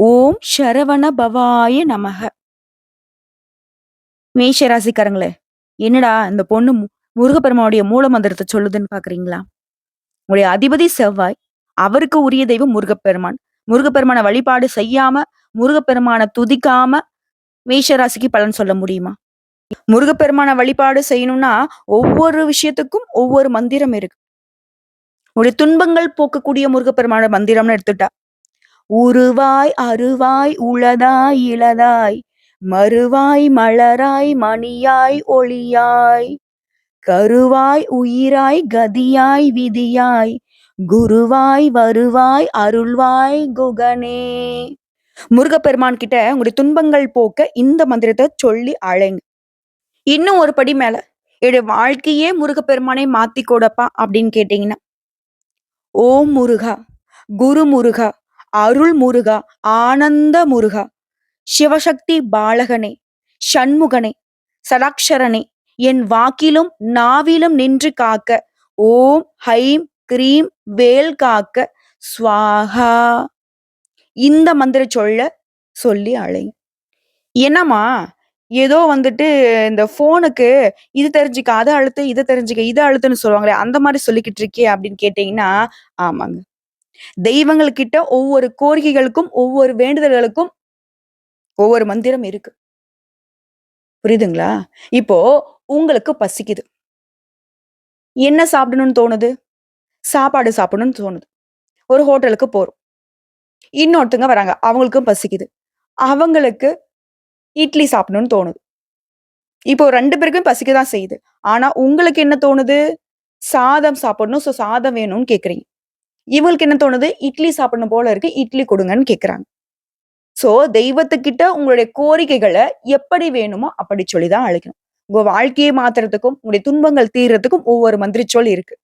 ஓம் சரவண பவாய நமக. மேஷராசிக்காரங்களே என்னடா இந்த பொண்ணு மு- முருகப்பெருமானுடைய மூல மந்திரத்தை சொல்லுதுன்னு பாக்குறீங்களா? உங்களுடைய அதிபதி செவ்வாய் அவருக்கு உரிய தெய்வம் முருகப்பெருமான். முருகப்பெருமான வழிபாடு செய்யாம முருகப்பெருமான துதிக்காம மேஷ ராசிக்கு பலன் சொல்ல முடியுமா? முருகப்பெருமான வழிபாடு செய்யணும்னா ஒவ்வொரு விஷயத்துக்கும் ஒவ்வொரு மந்திரம் இருக்கு. உங்களுடைய துன்பங்கள் போக்கக்கூடிய முருகப்பெருமான மந்திரம்னு எடுத்துட்டா உருவாய் அருவாய் உளதாய் இளதாய் மறுவாய் மலராய் மணியாய் ஒளியாய் கருவாய் உயிராய் கதியாய் விதியாய் குருவாய் வருவாய் அருள்வாய் குகனே. முருகப்பெருமான் கிட்ட உங்களுடைய துன்பங்கள் போக்க இந்த மந்திரத்தை சொல்லி அழைங்க. இன்னும் ஒரு படி மேல என்னுடைய வாழ்க்கையே முருகப்பெருமானை மாத்தி கொடுப்பா அப்படின்னு கேட்டீங்கன்னா ஓம் முருகா குரு முருகா அருள் முருகா ஆனந்த முருகா சிவசக்தி பாலகனே சண்முகனே சடாக்ஷரனே என் வாக்கிலும் நாவிலும் நின்று காக்க ஓம் ஹைம் கிரீம் வேல் காக்க ஸ்வாகா இந்த மந்திர சொல்ல சொல்லி அழை என்னம்மா ஏதோ வந்துட்டு இந்த ஃபோனுக்கு இது தெரிஞ்சுக்க அதை அழுத்து இதை தெரிஞ்சுக்க இதை அழுத்துன்னு சொல்லுவாங்களே அந்த மாதிரி சொல்லிக்கிட்டு இருக்கே அப்படின்னு கேட்டீங்கன்னா ஆமாங்க. தெய்வங்கள் கிட்ட ஒவ்வொரு கோரிக்கைகளுக்கும் ஒவ்வொரு வேண்டுதல்களுக்கும் ஒவ்வொரு மந்திரம் இருக்கு. புரியுதுங்களா? இப்போ உங்களுக்கு பசிக்குது. என்ன சாப்பிடணும்னு தோணுது? சாப்பாடு சாப்பிடணும்னு தோணுது. ஒரு ஹோட்டலுக்கு போறோம். இன்னொருத்தங்க வராங்க. அவங்களுக்கும் பசிக்குது. அவங்களுக்கு இட்லி சாப்பிடணும்னு தோணுது. இப்போ ரெண்டு பேருக்கும் பசிக்க தான் செய்யுது. ஆனா உங்களுக்கு என்ன தோணுது? சாதம் சாப்பிடணும். ஸோ சாதம் வேணும்னு கேக்குறீங்க. இவங்களுக்கு என்ன தோணுது? இட்லி சாப்பிடணும் போல இருக்கு. இட்லி கொடுங்கன்னு கேக்குறாங்க. சோ தெய்வத்துக்கிட்ட உங்களுடைய கோரிக்கைகளை எப்படி வேணுமோ அப்படி சொல்லிதான் அழைக்கணும். உங்க வாழ்க்கையை மாத்துறதுக்கும் உங்களுடைய துன்பங்கள் தீர்றதுக்கும் ஒவ்வொரு மந்திரி சொல் இருக்கு.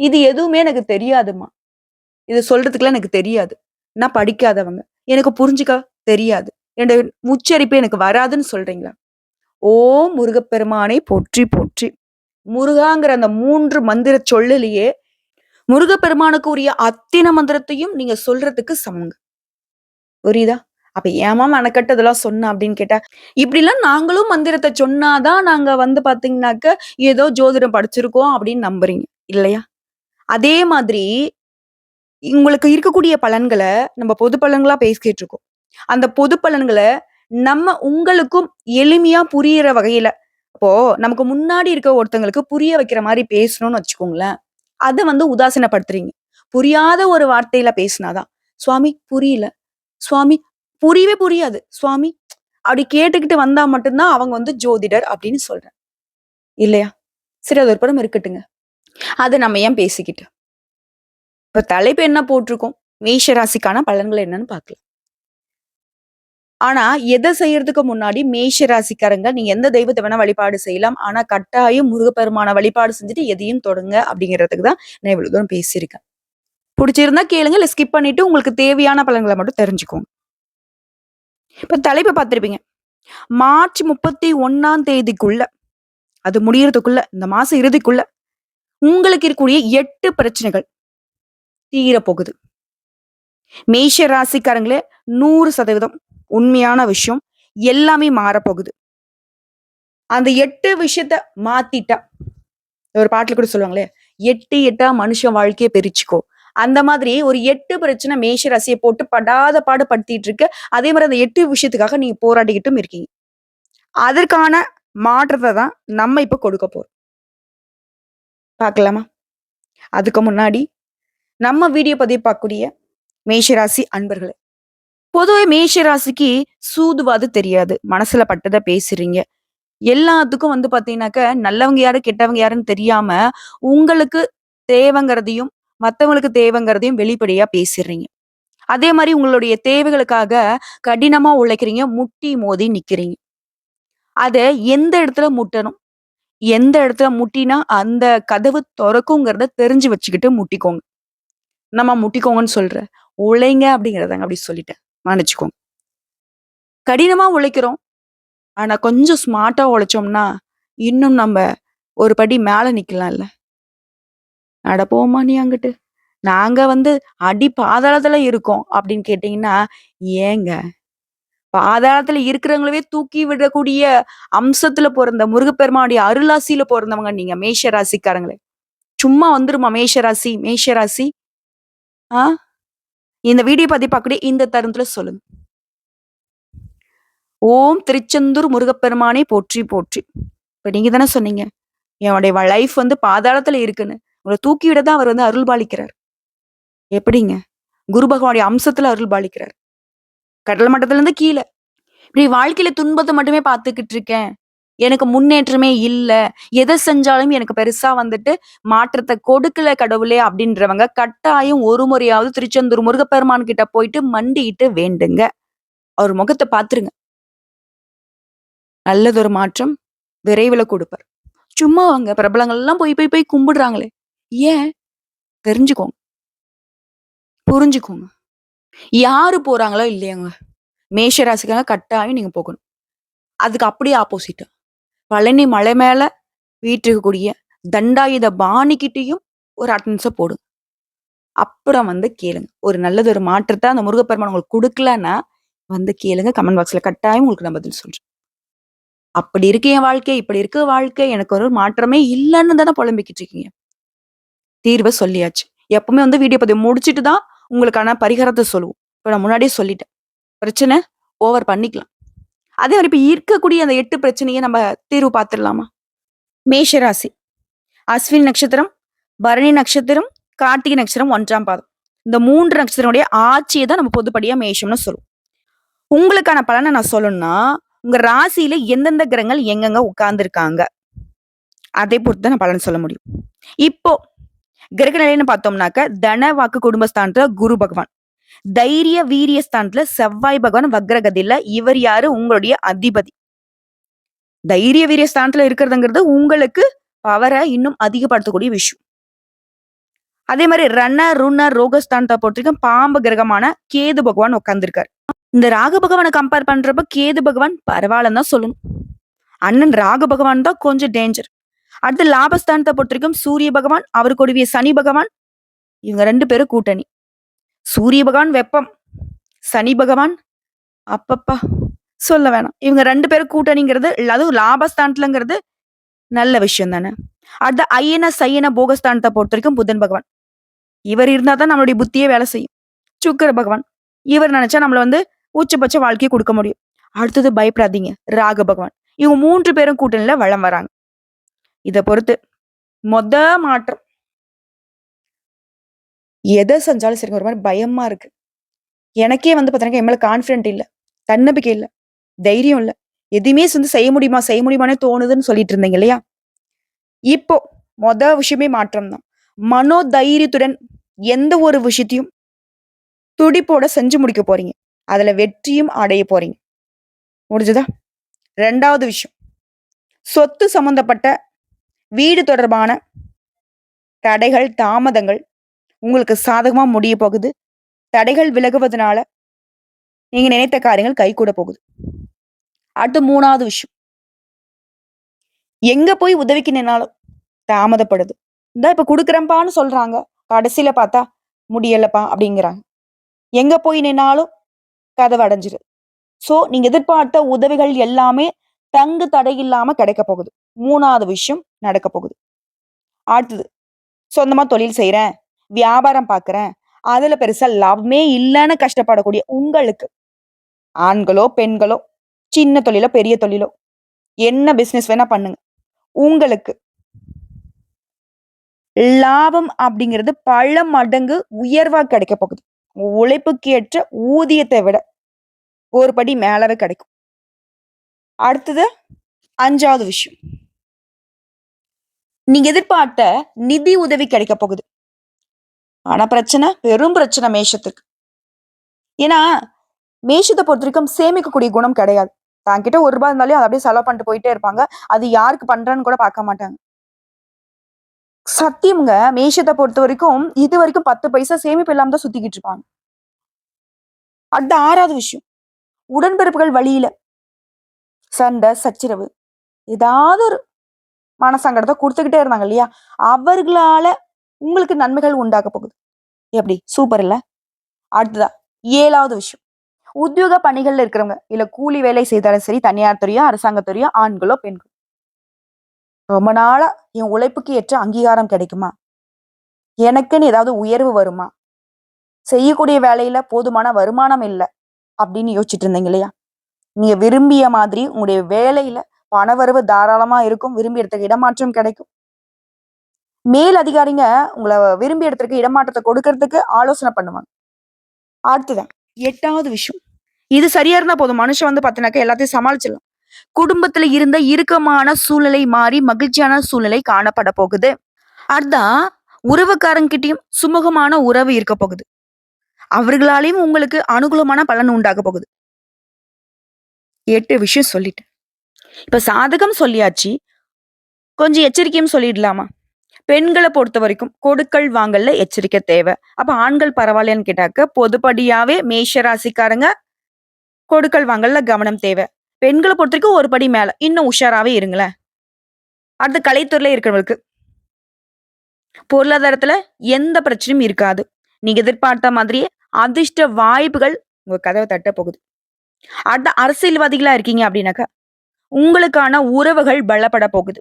இது எதுவுமே எனக்கு தெரியாதுமா இது சொல்றதுக்குலாம் எனக்கு தெரியாது. நான் படிக்காதவங்க. எனக்கு புரிஞ்சுக்க தெரியாது. என்னுடைய முச்சரிப்பு எனக்கு வராதுன்னு சொல்றீங்களா? ஓ முருகப்பெருமானை போற்றி போற்றி. முருகாங்கிற அந்த மூன்று மந்திர சொல்லலையே முருகப்பெருமானுக்கு உரிய அத்தின மந்திரத்தையும் நீங்க சொல்றதுக்கு சமங்க. புரியுதா? அப்ப ஏமா மெனக்கட்டு இதெல்லாம் சொன்ன அப்படின்னு கேட்டா இப்படிலாம் நாங்களும் மந்திரத்தை சொன்னாதான் நாங்க வந்து பாத்தீங்கன்னாக்க ஏதோ ஜோதிடம் படிச்சிருக்கோம் அப்படின்னு நம்புறீங்க இல்லையா? அதே மாதிரி உங்களுக்கு இருக்கக்கூடிய பலன்களை நம்ம பொது பலன்களா பேசிக்கிட்டு இருக்கோம். அந்த பொது பலன்களை நம்ம உங்களுக்கும் எளிமையா புரியிற வகையில இப்போ நமக்கு முன்னாடி இருக்க ஒருத்தங்களுக்கு புரிய வைக்கிற மாதிரி பேசணும்னு வச்சுக்கோங்களேன். அதை வந்து உதாசீனப்படுத்துறீங்க. புரியாத ஒரு வார்த்தையில பேசினாதான் சுவாமி புரியல. சுவாமி புரியவே புரியாது. சுவாமி அப்படி கேட்டுக்கிட்டு வந்தா மட்டும்தான் அவங்க வந்து ஜோதிடர் அப்படின்னு சொல்றேன். இல்லையா? சரி அது ஒரு படம் இருக்கட்டுங்க. அது நம்ம ஏன் பேசிக்கிட்டு? இப்ப தலைப்பு என்ன போட்டிருக்கோம்? மேஷராசிக்கான பலன்கள் என்னன்னு பார்க்கலாம். ஆனா எதை செய்யறதுக்கு முன்னாடி மேஷ ராசிக்காரங்க நீங்க எந்த தெய்வத்தை வேணா வழிபாடு செய்யலாம். ஆனா கட்டாயம் முருகப்பெருமான வழிபாடு செஞ்சுட்டு எதையும் தொடங்க அப்படிங்கிறதுக்கு தான் நான் இவ்வளவு தூரம் பேசியிருக்கேன். பிடிச்சிருந்தா கேளுங்க இல்ல ஸ்கிப் பண்ணிட்டு உங்களுக்கு தேவையான பலன்களை மட்டும் தெரிஞ்சுக்கோங்க இப்ப தலைப்பை பார்த்திருப்பீங்க. மார்ச் முப்பத்தி ஒன்னாம் தேதிக்குள்ள அது முடியறதுக்குள்ள இந்த மாசம் இறுதிக்குள்ள உங்களுக்கு இருக்கக்கூடிய எட்டு பிரச்சனைகள் தீர போகுது மேஷ ராசிக்காரங்களே நூறு சதவீதம். உண்மையான விஷயம் எல்லாமே மாறப்போகுது. அந்த எட்டு விஷயத்த மாத்திட்டா ஒரு பாட்டுல கூட சொல்லுவாங்களே எட்டு எட்டா மனுஷன் வாழ்க்கையை பிரிச்சுக்கோ. அந்த மாதிரி ஒரு எட்டு பிரச்சனை மேஷ ராசியை போட்டு படாத பாடு படுத்திட்டு இருக்கு அதே மாதிரி அந்த எட்டு விஷயத்துக்காக நீங்க போராடிக்கிட்டும் இருக்கீங்க. அதற்கான மாற்றத்தை தான் நம்ம இப்ப கொடுக்க போறோம். பார்க்கலாமா? அதுக்கு முன்னாடி நம்ம வீடியோ பதிவு பார்க்கக்கூடிய மேஷராசி அன்பர்களே பொதுவே மேஷராசிக்கு சூதுவாது தெரியாது. மனசுல பட்டதை பேசுறீங்க. எல்லாத்துக்கும் வந்து பாத்தீங்கன்னாக்க நல்லவங்க யாரு கெட்டவங்க யாருன்னு தெரியாம உங்களுக்கு தேவைங்கிறதையும் மத்தவங்களுக்கு தேவைங்கிறதையும் வெளிப்படையா பேசிடுறீங்க அதே மாதிரி உங்களுடைய தேவைகளுக்காக கடினமா உழைக்கிறீங்க முட்டி மோதி நிக்கிறீங்க. அதை எந்த இடத்துல முட்டணும்? எந்த இடத்துல முட்டினா அந்த கதவு திறக்குங்கிறத தெரிஞ்சு வச்சுக்கிட்டு முட்டிக்கோங்க. நம்ம முட்டிக்கோங்கன்னு சொல்ற? உழைங்க அப்படிங்கிறதாங்க அப்படி சொல்லிட்டேன். மன்னிச்சுக்கோங்க கடினமா உழைக்கிறோம் ஆனா கொஞ்சம் ஸ்மார்ட்டா உழைச்சோம்னா இன்னும் நம்ம ஒரு படி மேல நிக்கலாம்ல அட போம்மா நீ அங்கிட்டு நாங்க வந்து அடி பாதாளத்துல இருக்கோம் அப்படின்னு கேட்டீங்கன்னா, ஏங்க? பாதாளத்துல இருக்கிறவங்களவே தூக்கி விடக்கூடிய அம்சத்துல பிறந்த முருகப்பெருமானுடைய அருளாசியில பிறந்தவங்க நீங்க மேஷ ராசிக்காரங்களே. சும்மா வந்துருமா மேஷ ராசி, மேஷ ராசி? ஆ? இந்த வீடியோ பத்தி பார்க்கக்கூடிய இந்த தருணத்துல சொல்லுங்க. ஓம் திருச்செந்தூர் முருகப்பெருமானை போற்றி போற்றி. இப்ப நீங்க தானே சொன்னீங்க. என்னுடைய லைஃப் வந்து பாதாளத்துல இருக்குன்னு. உங்களை தூக்கி விட தான் அவர் வந்து அருள் பாலிக்கிறார். எப்படிங்க? குரு பகவானுடைய அம்சத்துல அருள் பாலிக்கிறார். கடல் மட்டத்துல இருந்து கீழே இப்படி வாழ்க்கையில துன்பத்தை மட்டுமே பார்த்துக்கிட்டு இருக்கேன். எனக்கு முன்னேற்றமே இல்லை எதை செஞ்சாலும் எனக்கு பெருசா வந்துட்டு மாற்றத்தை கொடுக்கல கடவுளே அப்படின்றவங்க கட்டாயம் ஒரு முறையாவது திருச்செந்தூர் முருகப்பெருமான் கிட்ட போயிட்டு மண்டிட்டு வேண்டுங்க. அவர் முகத்தை பார்த்துருங்க. நல்லதொரு மாற்றம் விரைவில் கொடுப்பார் சும்மா வாங்க பிரபலங்கள்லாம் போய் போய் போய் கும்பிடுறாங்களே. ஏன்? தெரிஞ்சுக்கோங்க. புரிஞ்சுக்கோங்க. யாரு போறாங்களோ இல்லையாங்க. மேஷராசிக்காக கட்டாயம் நீங்க போகணும். அதுக்கு அப்படியே ஆப்போசிட்டா பழனி மலை மேல வீற்றிருக்கக்கூடிய தண்டாயுத பாணிக்கிட்டையும் ஒரு அட்டன்ஸை போடுங்க. அப்புறம் வந்து கேளுங்க. ஒரு நல்லது ஒரு மாற்றத்தை அந்த முருகப்பெருமான் உங்களுக்கு கொடுக்கலன்னா வந்து கேளுங்க. கமெண்ட் பாக்ஸ்ல கட்டாயம் உங்களுக்கு நான் பதில் சொல்றேன். அப்படி இருக்கு என் வாழ்க்கை, இப்படி இருக்கு வாழ்க்கை, எனக்கு ஒரு மாற்றமே இல்லைன்னு தானே புலம்பிக்கிட்டு இருக்கீங்க. தீர்வை சொல்லியாச்சு. எப்பவுமே வந்து வீடியோ பதிவு முடிச்சுட்டு தான் உங்களுக்கான பரிகாரத்தை சொல்லுவோம். இப்போ நான் முன்னாடியே சொல்லிட்டேன். பிரச்சனை ஓவர் பண்ணிக்கலாம். அதே மாதிரி இப்ப இருக்கக்கூடிய அந்த எட்டு பிரச்சனையை நம்ம தீர்வு பார்த்துடலாமா? மேஷ ராசி. அஸ்வினி நட்சத்திரம், பரணி நட்சத்திரம், கார்த்திகை நட்சத்திரம் ஒன்றாம் பாதம். இந்த மூன்று நட்சத்திரனுடைய ஆட்சியை தான் நம்ம பொதுப்படியா மேஷம்னு சொல்லுவோம். உங்களுக்கான பலனை நான் சொல்லணும்னா, உங்க ராசியில எந்தெந்த கிரகங்கள் எங்கெங்க உட்கார்ந்துருக்காங்க அதை பொறுத்து தான் நான் பலன் சொல்ல முடியும். இப்போ கிரக நிலைன்னு பார்த்தோம்னாக்க, தன, வாக்கு, குடும்பஸ்தானத்துல குரு பகவான். தைரிய, வீரிய ஸ்தானத்துல செவ்வாய் பகவான் வக்ரகதியில இவர் யாரு? உங்களுடைய அதிபதி. தைரிய, வீரிய ஸ்தானத்துல இருக்கிறதுங்கிறது உங்களுக்கு பவரை இன்னும் அதிகப்படுத்தக்கூடிய விஷயம். அதே மாதிரி ரண, ருண, ரோகஸ்தானத்தை பொறுத்திருக்கும் பாம்பு கிரகமான கேது பகவான் உட்கார்ந்துருக்காரு இந்த ராகு பகவான கம்பேர் பண்றப்ப கேது பகவான் பரவாயில்லன்னு தான் சொல்லணும். அண்ணன் ராகு பகவான் தான் கொஞ்சம் டேஞ்சர். அடுத்து லாபஸ்தானத்தை பொறுத்திருக்கும் சூரிய பகவான், அவருக்குடைய சனி பகவான், இவங்க ரெண்டு பேரும் கூட்டணி. சூரிய பகவான் வெப்பம். சனி பகவான் அப்பப்பா! சொல்ல வேணாம். இவங்க ரெண்டு பேரும் கூட்டணிங்கிறது அதுவும் லாபஸ்தானத்துலங்கிறது நல்ல விஷயம் தானே. அடுத்த ஐயன சையன போகஸ்தானத்தை பொறுத்த வரைக்கும் புதன் பகவான். இவர் இருந்தா தான் நம்மளுடைய புத்தியே வேலை செய்யும். சுக்கர பகவான். இவர் நினைச்சா நம்மள வந்து உச்சபட்ச வாழ்க்கையை கொடுக்க முடியும். அடுத்தது பயப்படாதீங்க. ராக பகவான். இவங்க மூன்று பேரும் கூட்டணியில வளம் வராங்க. இதை பொறுத்து மொத மாற்றம். எதை செஞ்சாலும் சரிங்க. ஒரு மாதிரி பயமா இருக்கு. எனக்கே வந்து பார்த்தீங்கன்னா, என் மேல கான்ஃபிடென்ட் இல்லை தன்னம்பிக்கை இல்லை தைரியம் இல்லை எதுவுமே வந்து செய்ய முடியுமா? செய்ய முடியுமானே தோணுதுன்னு சொல்லிட்டு இருந்தீங்க இல்லையா? இப்போ மொத விஷயமே மாற்றம் தான். மனோ தைரியத்துடன் எந்த ஒரு விஷயத்தையும் துடிப்போட செஞ்சு முடிக்க போறீங்க. அதுல வெற்றியும் அடைய போறீங்க. முடிஞ்சதா? ரெண்டாவது விஷயம். சொத்து சம்பந்தப்பட்ட வீடு தொடர்பான தடைகள், தாமதங்கள் உங்களுக்கு சாதகமாக முடிய போகுது. தடைகள் விலகுவதனால நீங்கள் நினைத்த காரியங்கள் கைகூட போகுது. அடுத்து மூணாவது விஷயம். எங்க போய் உதவிக்கு நின்னாலும் தாமதப்படுது. இந்தா இப்ப கொடுக்குறேன்ப்பான்னு சொல்றாங்க. கடைசியில பார்த்தா முடியலப்பா அப்படிங்கிறாங்க. எங்க போய் நின்னாலும் கதவு அடைஞ்சிருது. ஸோ நீங்க எதிர்பார்த்த உதவிகள் எல்லாமே தங்கு தடை இல்லாம கிடைக்க போகுது. மூணாவது விஷயம் நடக்க போகுது. அடுத்தது சொந்தமா தொழில் செய்கிறேன் வியாபாரம் பார்க்குறேன் அதுல பெருசா லாபமே இல்லன்னு கஷ்டப்படக்கூடிய உங்களுக்கு, ஆண்களோ, பெண்களோ, சின்ன தொழிலோ, பெரிய தொழிலோ, என்ன பிசினஸ் வேணா பண்ணுங்க. உங்களுக்கு லாபம் அப்படிங்கிறது பல மடங்கு உயர்வா கிடைக்க போகுது. உழைப்புக்கு ஏற்ற ஊதியத்தை விட ஒரு படி மேலவே கிடைக்கும். அடுத்தது அஞ்சாவது விஷயம். நீங்க எதிர்பார்த்த நிதி உதவி கிடைக்க போகுது. ஆனா பிரச்சனை, பெரும் பிரச்சனை மேஷத்துக்கு. ஏன்னா, மேஷத்தை பொறுத்த வரைக்கும் சேமிக்கக்கூடிய குணம் கிடையாது. தான்கிட்ட ரூ. 1 இருந்தாலே அத அப்படியே செலவு பண்ணிட்டு போயிட்டே இருப்பாங்க. அது யாருக்கு பண்றேன்னு கூட பார்க்க மாட்டாங்க. சத்தியம்ங்க. மேஷத்த பொறுத்தவரைக்கும் இதுவரைக்கும் 10 பைசா சேமிப்பு இல்லாம தான் சுத்திக்கிட்டு இருப்பாங்க. அடுத்த ஆறாவது விஷயம். உடன்பிறப்புகள் வழியில சண்டை, சச்சிரவு ஏதாவது ஒரு மனசங்கடத்தை கொடுத்துக்கிட்டே இருந்தாங்க இல்லையா? அவர்களால உங்களுக்கு நன்மைகள் உண்டாக போகுது. எப்படி? சூப்பர் இல்ல? அடுத்ததா ஏழாவது விஷயம். உத்தியோக பணிகள்ல இருக்கிறவங்க இல்ல கூலி வேலை செய்தாலும் சரி தனியார் துறையோ அரசாங்கத்துறையோ ஆண்களோ பெண்களோ. ரொம்ப நாளா என் உழைப்புக்கு ஏற்ற அங்கீகாரம் கிடைக்குமா? எனக்குன்னு ஏதாவது உயர்வு வருமா? செய்யக்கூடிய வேலையில போதுமான வருமானம் இல்லை அப்படின்னு யோசிச்சுட்டு இருந்தீங்க இல்லையா? நீங்க விரும்பிய மாதிரி உங்களுடைய வேலையில பணவரவு தாராளமா இருக்கும் விரும்பி இடத்துக்கு இடமாற்றம் கிடைக்கும். மேல் அதிகாரிங்க உங்களை விரும்பி இடத்துக்கு இடமாற்றத்தை கொடுக்கறதுக்கு ஆலோசனை பண்ணுவாங்க. அடுத்துதான் எட்டாவது விஷயம். இது சரியா இருந்தா போதும். மனுஷன் வந்து பாத்தீங்கன்னாக்கா எல்லாத்தையும் சமாளிச்சிடலாம். குடும்பத்துல இருந்த இறுக்கமான சூழ்நிலை மாறி மகிழ்ச்சியான சூழ்நிலை காணப்பட போகுது. அதான் உறவுக்காரங்கிட்டையும் சுமூகமான உறவு இருக்க போகுது. அவர்களாலையும் உங்களுக்கு அனுகூலமான பலன் உண்டாக போகுது. எட்டு விஷயம் சொல்லிட்டேன். இப்ப சாதகம் சொல்லியாச்சு. கொஞ்சம் எச்சரிக்கையும் சொல்லிடலாமா? பெண்களை பொறுத்த வரைக்கும் கொடுக்கல் வாங்கல்ல எச்சரிக்கை தேவை. அப்ப ஆண்கள் பரவாயில்லன்னு கேட்டாக்க பொதுப்படியாவே மேஷ ராசிக்காரங்க கொடுக்கல் வாங்கல்ல கவனம் தேவை. பெண்களை பொறுத்த வரைக்கும் ஒரு படி மேல. இன்னும் உஷாராவே இருங்களேன். அடுத்து கலைத்துறையில இருக்கிறவங்களுக்கு பொருளாதாரத்துல எந்த பிரச்சனையும் இருக்காது. நீங்க எதிர்பார்த்த மாதிரியே அதிர்ஷ்ட வாய்ப்புகள் உங்க கதவை தட்ட போகுது. அடுத்த அரசியல்வாதிகளா இருக்கீங்க அப்படின்னாக்கா உங்களுக்கான உறவுகள் பலப்பட போகுது.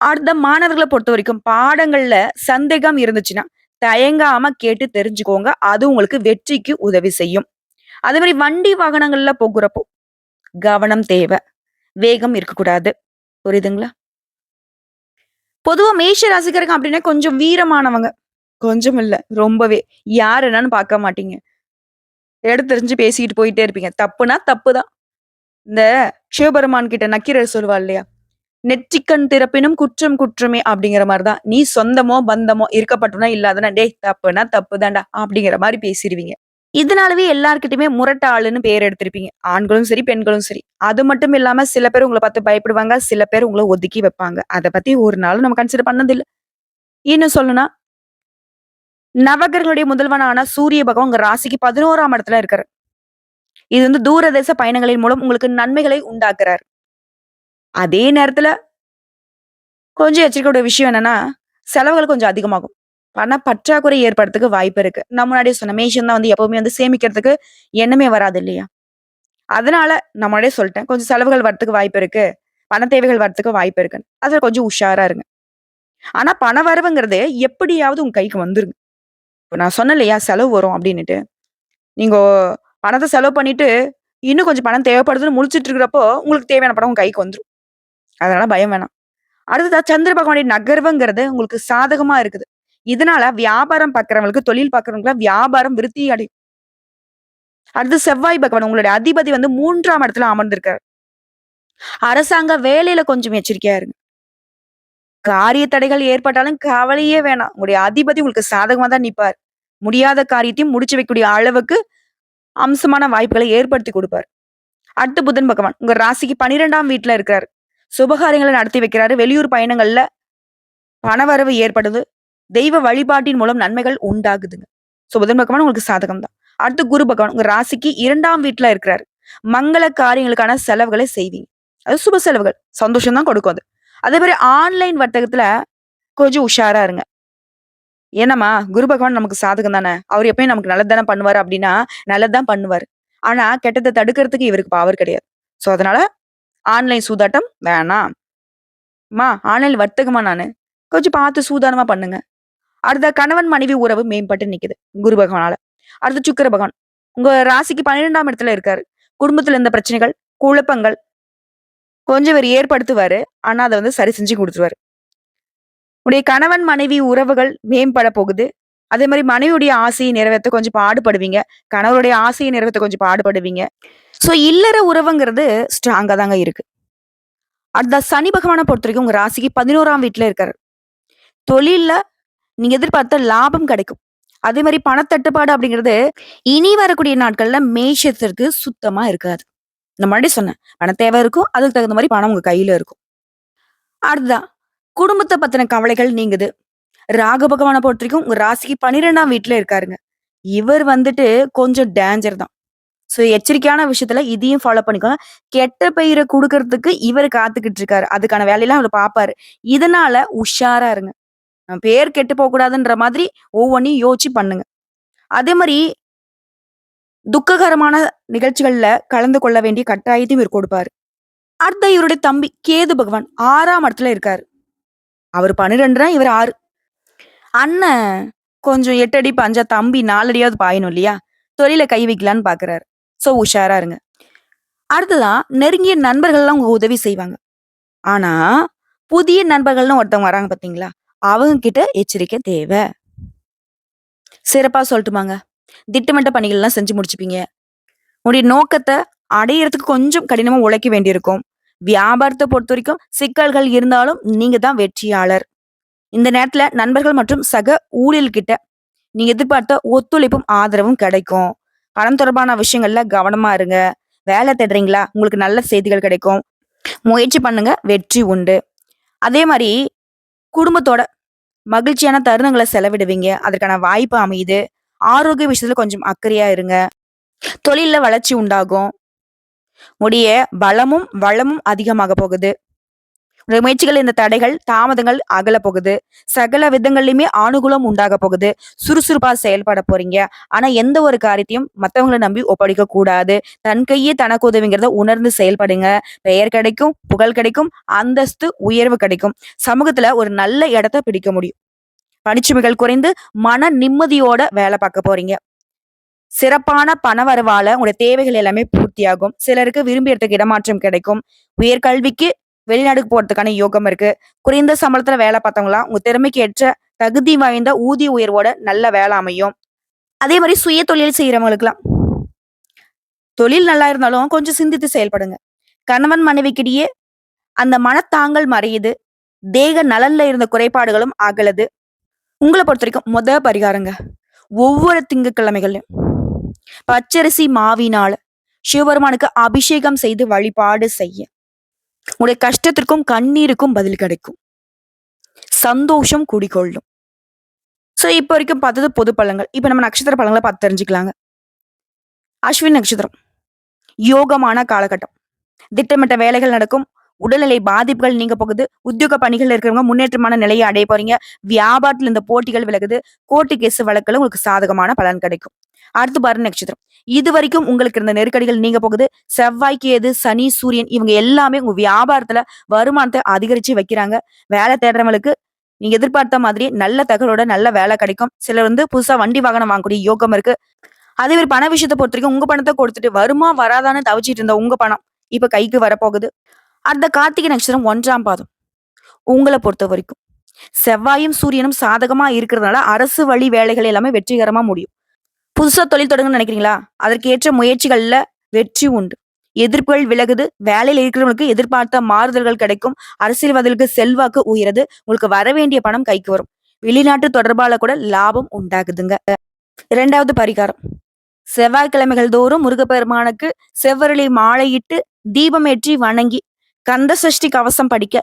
அடுத்த மாணவர்களை பொறுத்த வரைக்கும் பாடங்கள்ல சந்தேகம் இருந்துச்சுன்னா தயங்காம கேட்டு தெரிஞ்சுக்கோங்க. அது உங்களுக்கு வெற்றிக்கு உதவி செய்யும். அதே மாதிரி வண்டி வாகனங்கள்ல போகிறப்போ கவனம் தேவை. வேகம் இருக்கக்கூடாது. புரியுதுங்களா? பொதுவா மேஷ ரசிகர்கள் அப்படின்னா கொஞ்சம் வீரமானவங்க. கொஞ்சம் இல்ல ரொம்பவே. யார் என்னன்னு பார்க்க மாட்டீங்க. எடுத்து தெரிஞ்சு பேசிக்கிட்டு போயிட்டே இருப்பீங்க. தப்புனா தப்புதான் இந்த சிவபெருமான் கிட்ட நக்கீரர் சொல்லுவா இல்லையா? நெற்றிக்கண் திறப்பினும் குற்றம் குற்றமே அப்படிங்கிற மாதிரி தான் நீ சொந்தமோ பந்தமோ இருக்கப்பட்டனா இல்லாதனா டேய் தப்புனா தப்பு தாண்டா அப்படிங்கிற மாதிரி பேசிடுவீங்க இதனாலவே எல்லார்கிட்டயுமே முரட்டாளுன்னு பேர் எடுத்திருப்பீங்க. ஆண்களும் சரி பெண்களும் சரி. அது மட்டும் இல்லாம சில பேர் உங்களை பார்த்து பயப்படுவாங்க. சில பேர் உங்களை ஒதுக்கி வைப்பாங்க. அதை பத்தி ஒரு நாளும் நம்ம கன்சிடர் பண்ணதில்லை. இன்னும் சொல்லணும்னா நவகர்களுடைய முதல்வனான சூரிய பகவான் உங்க ராசிக்கு பதினோராம் இடத்துல இருக்காரு. இது வந்து தூரதேச பயணங்களின் மூலம் உங்களுக்கு நன்மைகளை உண்டாக்குறாரு. அதே நேரத்துல கொஞ்சம் எச்சரிக்கையோட விஷயம் என்னன்னா செலவுகள் கொஞ்சம் அதிகமாகும். பண பற்றாக்குறை ஏற்படுறதுக்கு வாய்ப்பு இருக்கு. நான் முன்னாடியே சொன்ன மேஷன் தான் வந்து எப்பவுமே வந்து சேமிக்கிறதுக்கு எண்ணமே வராது இல்லையா? அதனால நான் முன்னாடியே சொல்லிட்டேன். கொஞ்சம் செலவுகள் வரத்துக்கு வாய்ப்பு இருக்கு. பண தேவைகள் வரத்துக்கு வாய்ப்பு இருக்குன்னு அதுல கொஞ்சம் உஷாரா இருங்க. ஆனா பண வரவுங்கிறது எப்படியாவது உங்க கைக்கு வந்துருங்க. இப்போ நான் சொன்னேன் இல்லையா செலவு வரும் அப்படின்னுட்டு. நீங்க பணத்தை செலவு பண்ணிட்டு இன்னும் கொஞ்சம் பணம் தேவைப்படுதுன்னு முழிச்சிட்டு இருக்கிறப்போ உங்களுக்கு தேவையான பணம் உங்க கைக்கு வந்துரும். அதனால பயம் வேணாம். அடுத்ததா சந்திர பகவானுடைய நகர்வுங்கிறது உங்களுக்கு சாதகமா இருக்குது. இதனால வியாபாரம் பார்க்கறவங்களுக்கு தொழில் பார்க்குறவங்களுக்கு வியாபாரம் விருத்தி அடையும். அடுத்து செவ்வாய் பகவான் உங்களுடைய அதிபதி வந்து மூன்றாம் இடத்துல அமர்ந்திருக்காரு. அரசாங்க வேலையில கொஞ்சம் எச்சரிக்கையா இருங்க காரிய தடைகள் ஏற்பட்டாலும் கவலையே வேணாம். உங்களுடைய அதிபதி உங்களுக்கு சாதகமா தான் நிப்பார். முடியாத காரியத்தையும் முடிச்சு வைக்கக்கூடிய அளவுக்கு அம்சமான வாய்ப்புகளை ஏற்படுத்தி கொடுப்பார். அடுத்து புதன் பகவான் உங்க ராசிக்கு பனிரெண்டாம் வீட்டுல இருக்கிறாரு. சுபகாரியங்களை நடத்தி வைக்கிறாரு. வெளியூர் பயணங்கள்ல பணவரவு ஏற்படுது. தெய்வ வழிபாட்டின் மூலம் நன்மைகள் உண்டாகுதுங்க. சோ புதன் பகவான் உங்களுக்கு சாதகம் தான் அடுத்து குரு பகவான் உங்க ராசிக்கு இரண்டாம் வீட்டுல இருக்கிறாரு. மங்கள காரியங்களுக்கான செலவுகளை செய்வீங்க. அது சுப செலவுகள். சந்தோஷம் தான் கொடுக்கும் அது. அதே மாதிரி ஆன்லைன் வர்த்தகத்துல கொஞ்சம் உஷாரா இருங்க. ஏன்னம்மா குரு பகவான் நமக்கு சாதகம் தானே. அவர் எப்பயும் நமக்கு நல்லது தானே அப்படின்னா நல்லதுதான் பண்ணுவார். ஆனா கெட்டதை தடுக்கிறதுக்கு இவருக்கு பவர் கிடையாது. சோ அதனால ஆன்லைன் சூதாட்டம்? வேணாம். மா ஆன்லைன் வர்த்தகமா நானு? கொஞ்சம் பார்த்து சூதானமா பண்ணுங்க. அடுத்த கணவன் மனைவி உறவு மேம்பட்டு நிக்குது. குரு பகவானால. அடுத்து சுக்கர பகவான். உங்க ராசிக்கு பன்னிரெண்டாம் இடத்துல இருக்காரு. குடும்பத்துல இருந்த பிரச்சனைகள் குழப்பங்கள் கொஞ்சம் இவர் ஏற்படுத்துவாரு. ஆனா அதை வந்து சரி செஞ்சு கொடுத்துருவாரு. உடைய கணவன் மனைவி உறவுகள் மேம்பட போகுது. அதே மாதிரி மனைவியுடைய ஆசையை நிறைவேற்ற கொஞ்சம் பாடுபடுவீங்க. கணவருடைய ஆசையை நிறைவேற்ற கொஞ்சம் பாடுபடுவீங்க. ஸோ இல்லற உறவுங்கிறது ஸ்ட்ராங்காக தாங்க இருக்கு. அடுத்த சனி பகவானை பொறுத்த வரைக்கும் உங்க ராசிக்கு பதினோராம் வீட்டில் இருக்காரு. தொழிலில் நீங்க எதிர்பார்த்த லாபம் கிடைக்கும். அதே மாதிரி பணத்தட்டுப்பாடு அப்படிங்கிறது இனி வரக்கூடிய நாட்கள்ல மேஷத்திற்கு சுத்தமா இருக்காது. இந்த மாதிரி சொன்னேன். பண தேவை இருக்கும். அதுக்கு தகுந்த மாதிரி பணம் உங்க கையில இருக்கும். அடுத்ததான் குடும்பத்தை பத்தின கவலைகள் நீங்குது. ராகு பகவானை பொறுத்த வரைக்கும் உங்க ராசிக்கு பன்னிரெண்டாம் வீட்டுல இருக்காருங்க. இவர் வந்துட்டு கொஞ்சம் டேஞ்சர் தான். சோ எச்சரிக்கையான விஷயத்துல இதையும் ஃபாலோ பண்ணிக்கோங்க. கெட்ட பெயரை கொடுக்கறதுக்கு இவர் காத்துக்கிட்டு இருக்காரு அதுக்கான வேலையெல்லாம் அவர் பார்ப்பாரு இதனால உஷாரா இருங்க. பேர் கெட்டு போக கூடாதுன்ற மாதிரி ஒவ்வொன்றையும் யோசிச்சு பண்ணுங்க. அதே மாதிரி துக்ககரமான நிகழ்ச்சிகள்ல கலந்து கொள்ள வேண்டிய கட்டாயத்தையும் இவர் கொடுப்பாரு. அடுத்த இவருடைய தம்பி கேது பகவான் ஆறாம் இடத்துல இருக்காரு. அவர் பன்னிரெண்டுனா இவர் ஆறு. அண்ணன் கொஞ்சம் 8 அடி தம்பி நாலடியாவது பாயணும் இல்லையா? தொழில கை வைக்கலான்னு பாக்குறாரு. ஸோ உஷாரா இருங்க. அடுத்ததான் நெருங்கிய நண்பர்கள்லாம் உங்க உதவி செய்வாங்க. ஆனா, புதிய நண்பர்கள்னு ஒருத்தவங்க வராங்க பார்த்தீங்களா? அவங்க கிட்ட எச்சரிக்கை தேவ. சிறப்பா சொல்லட்டுமாங்க? திட்டமிட்ட பணிகள்லாம் செஞ்சு முடிச்சுப்பீங்க. உங்களுடைய நோக்கத்தை அடையிறதுக்கு கொஞ்சம் கடினமா உழைக்க வேண்டியிருக்கும். பொறுத்த வரைக்கும் சிக்கல்கள் இருந்தாலும் நீங்க தான் வெற்றியாளர். இந்த நேரத்துல நண்பர்கள் மற்றும் சக ஊழியர்கிட்ட நீங்க எதிர்பார்த்த ஒத்துழைப்பும், ஆதரவும் கிடைக்கும். பணம் தொடர்பான விஷயங்கள்ல கவனமா இருங்க. வேலை தேடுறீங்களா? உங்களுக்கு நல்ல செய்திகள் கிடைக்கும். முயற்சி பண்ணுங்க, வெற்றி உண்டு. அதே மாதிரி குடும்பத்தோட மகிழ்ச்சியான தருணங்களை செலவிடுவீங்க. அதற்கான வாய்ப்பு அமையுது. ஆரோக்கிய விஷயத்துல கொஞ்சம் அக்கறையா இருங்க. தொழில வளர்ச்சி உண்டாகும். உடைய பலமும், வளமும் அதிகமாக போகுது. முயற்சிகள் இந்த தடைகள், தாமதங்கள் அகல போகுது. சகல விதங்கள்லயுமே அனுகூலம் உண்டாகப் போகுது. சுறுசுறுப்பா செயல்பட போறீங்க. ஆனா எந்த ஒரு காரியத்தையும் மற்றவங்களை நம்பி ஒப்படைக்க கூடாது. தன் கையே தனக்கு உதவிங்கிறத உணர்ந்து செயல்படுங்க. பெயர் கிடைக்கும், புகழ் கிடைக்கும், அந்தஸ்து, உயர்வு கிடைக்கும். சமூகத்துல ஒரு நல்ல இடத்த பிடிக்க முடியும். பணிச்சுமைகள் குறைந்து மன நிம்மதியோட வேலை பார்க்க போறீங்க. சிறப்பான பணவரவால உங்களுடைய தேவைகள் எல்லாமே பூர்த்தியாகும். சிலருக்கு விரும்பி இடத்துக்கு இடமாற்றம் கிடைக்கும். உயர்கல்விக்கு வெளிநாடுக்கு போறதுக்கான யோகம் இருக்கு. குறைந்த சம்பளத்துல வேலை பார்த்தவங்களா உங்க திறமைக்கு ஏற்ற தகுதி வாய்ந்த ஊதிய உயர்வோட நல்ல வேலை அமையும். அதே மாதிரி சுய தொழில் செய்யறவங்களுக்குலாம் தொழில் நல்லா இருந்தாலும் கொஞ்சம் சிந்தித்து செயல்படுங்க. கணவன் மனைவிக்கிடையே அந்த மனத்தாங்கல் மறையுது. தேக நலன்ல இருந்த குறைபாடுகளும் அகலது உங்களை பொறுத்த வரைக்கும் முத பரிகாரங்க. ஒவ்வொரு திங்கக்கிழமைகள்லையும் பச்சரிசி மாவினால சிவபெருமானுக்கு அபிஷேகம் செய்து வழிபாடு செய்ய. உங்களுடைய கஷ்டத்திற்கும், கண்ணீருக்கும் பதில் கிடைக்கும். சந்தோஷம் குடிகொள்ளும். சோ இப்போ வரைக்கும் பார்த்தது பொது பழங்கள் இப்ப நம்ம நட்சத்திர பழங்களை பார்த்து தெரிஞ்சுக்கலாங்க. அஸ்வின் நட்சத்திரம். யோகமான காலகட்டம். திட்டமிட்ட வேலைகள் நடக்கும். உடல்நிலை பாதிப்புகள் நீங்க போகுது. உத்தியோக பணிகள்ல இருக்கிறவங்க முன்னேற்றமான நிலையை அடைய போறீங்க. வியாபாரத்துல இந்த போட்டிகள் விலகுது. கோர்ட்டு கேஸ் வழக்குல உங்களுக்கு சாதகமான பலன் கிடைக்கும். அடுத்து பாரு நட்சத்திரம். இது வரைக்கும் உங்களுக்கு இருந்த நெருக்கடிகள் நீங்க போகுது. செவ்வாய், கேது, சனி, சூரியன் இவங்க எல்லாமே உங்க வியாபாரத்துல வருமானத்தை அதிகரிச்சு வைக்கிறாங்க. வேலை தேடுறவங்களுக்கு நீங்க எதிர்பார்த்த மாதிரி நல்ல தகவலோட நல்ல வேலை கிடைக்கும். சிலர் வந்து புதுசா வண்டி வாகனம் வாங்கக்கூடிய யோகம் இருக்கு. அதே மாதிரி பண விஷயத்த பொறுத்தவரைக்கும் உங்க பணத்தை கொடுத்துட்டு வருமா வராதான்னு தவிச்சிட்டு இருந்த உங்க பணம் இப்ப கைக்கு வரப்போகுது. அந்த கார்த்திகை நட்சத்திரம் ஒன்றாம் பாதம். உங்களை பொறுத்த வரைக்கும் செவ்வாயும், சூரியனும் சாதகமா இருக்கிறதுனால அரசு வழி வேலைகள் எல்லாமே வெற்றிகரமா முடியும். புதுசா தொழில் தொடங்கணும்னு நினைக்கிறீங்களா? அதற்கு ஏற்ற முயற்சிகள்ல வெற்றி உண்டு. எதிர்ப்புகள் விலகுது. வேலையில் இருக்கிறவங்களுக்கு எதிர்பார்த்த மாறுதல்கள் கிடைக்கும். அரசியல்வாதிகளுக்கு செல்வாக்கு உயரது உங்களுக்கு வரவேண்டிய பணம் கைக்கு வரும். வெளிநாட்டு தொடர்பால கூட லாபம் உண்டாகுதுங்க. இரண்டாவது பரிகாரம். செவ்வாய்க்கிழமைகள் தோறும் முருகப்பெருமானுக்கு செவ்வரளி மாலையிட்டு தீபமேற்றி வணங்கி கந்த சஷ்டி கவசம் படிக்க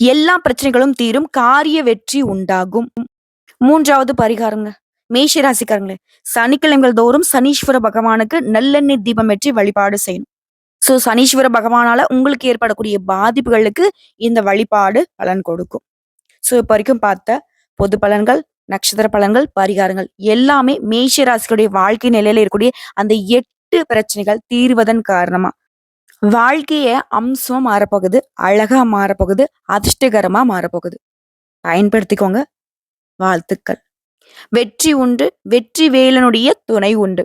எல்லா பிரச்சனைகளும் தீரும். காரிய வெற்றி உண்டாகும். மூன்றாவது பரிகாரங்க. மேஷ ராசிக்காரங்களே சனிக்கிழமைகள் தோறும் சனீஸ்வர பகவானுக்கு நல்லெண்ணெய் தீபம் வெற்றி வழிபாடு செய்யணும். சோ சனீஸ்வர பகவானால உங்களுக்கு ஏற்படக்கூடிய பாதிப்புகளுக்கு இந்த வழிபாடு பலன் கொடுக்கும். சோ இப்போ வரைக்கும் பார்த்த பொது பலன்கள், நட்சத்திர பலன்கள், பரிகாரங்கள் எல்லாமே மேஷ ராசிகளுடைய வாழ்க்கை நிலையில இருக்கக்கூடிய அந்த எட்டு பிரச்சனைகள் தீர்வதன் காரணமா வாழ்க்கைய அம்சமா மாறப்போகுது. அழகா மாறப்போகுது. அதிர்ஷ்டகரமா மாறப்போகுது. பயன்படுத்திக்கோங்க. வாழ்த்துக்கள். வெற்றி உண்டு. வெற்றி வேலனுடைய துணை உண்டு.